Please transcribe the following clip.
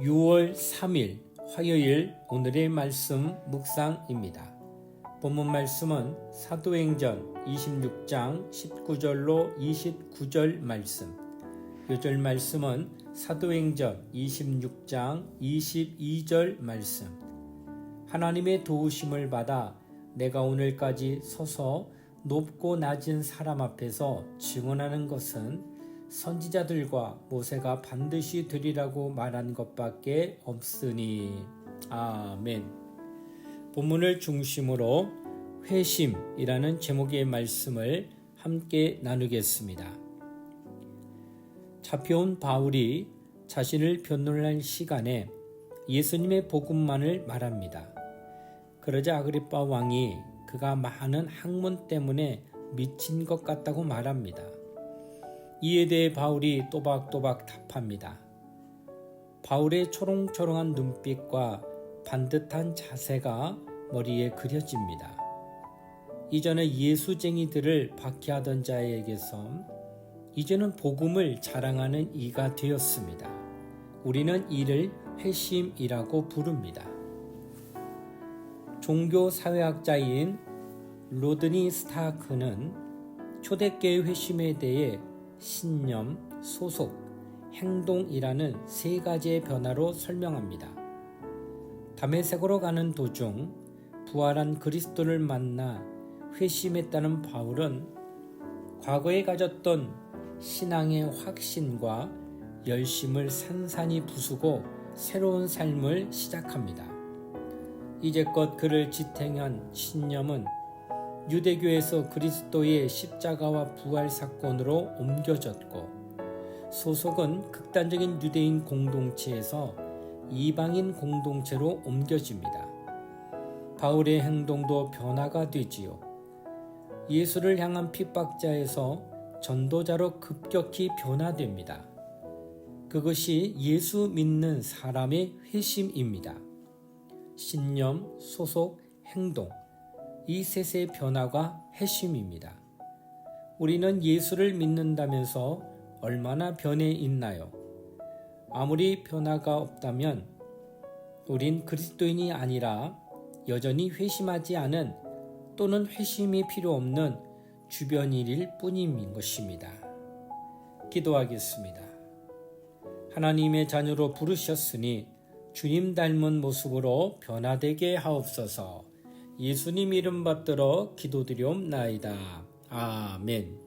6월 3일 화요일 오늘의 말씀 묵상입니다. 본문 말씀은 사도행전 26장 19절로 29절 말씀. 요절 말씀은 사도행전 26장 22절 말씀. 하나님의 도우심을 받아 내가 오늘까지 서서 높고 낮은 사람 앞에서 증언하는 것은 선지자들과 모세가 반드시 되리라고 말한 것밖에 없으니 아멘. 본문을 중심으로 회심이라는 제목의 말씀을 함께 나누겠습니다. 잡혀온 바울이 자신을 변론할 시간에 예수님의 복음만을 말합니다. 그러자 아그리파 왕이 그가 많은 학문 때문에 미친 것 같다고 말합니다. 이에 대해 바울이 또박또박 답합니다. 바울의 초롱초롱한 눈빛과 반듯한 자세가 머리에 그려집니다. 이전에 예수쟁이들을 박해하던 자에게서 이제는 복음을 자랑하는 이가 되었습니다. 우리는 이를 회심이라고 부릅니다. 종교 사회학자인 로드니 스타크는 초대교회 회심에 대해 신념, 소속, 행동이라는 세 가지의 변화로 설명합니다. 담에색으로 가는 도중 부활한 그리스도를 만나 회심했다는 바울은 과거에 가졌던 신앙의 확신과 열심을 산산이 부수고 새로운 삶을 시작합니다. 이제껏 그를 지탱한 신념은 유대교에서 그리스도의 십자가와 부활 사건으로 옮겨졌고 소속은 극단적인 유대인 공동체에서 이방인 공동체로 옮겨집니다. 바울의 행동도 변화가 되지요. 예수를 향한 핍박자에서 전도자로 급격히 변화됩니다. 그것이 예수 믿는 사람의 회심입니다. 신념, 소속, 행동, 이 셋의 변화가 회심입니다. 우리는 예수를 믿는다면서 얼마나 변해 있나요? 아무리 변화가 없다면 우린 그리스도인이 아니라 여전히 회심하지 않은 또는 회심이 필요 없는 주변 일일 뿐인 것입니다. 기도하겠습니다. 하나님의 자녀로 부르셨으니 주님 닮은 모습으로 변화되게 하옵소서. 예수님 이름 받들어 기도드리옵나이다. 아멘.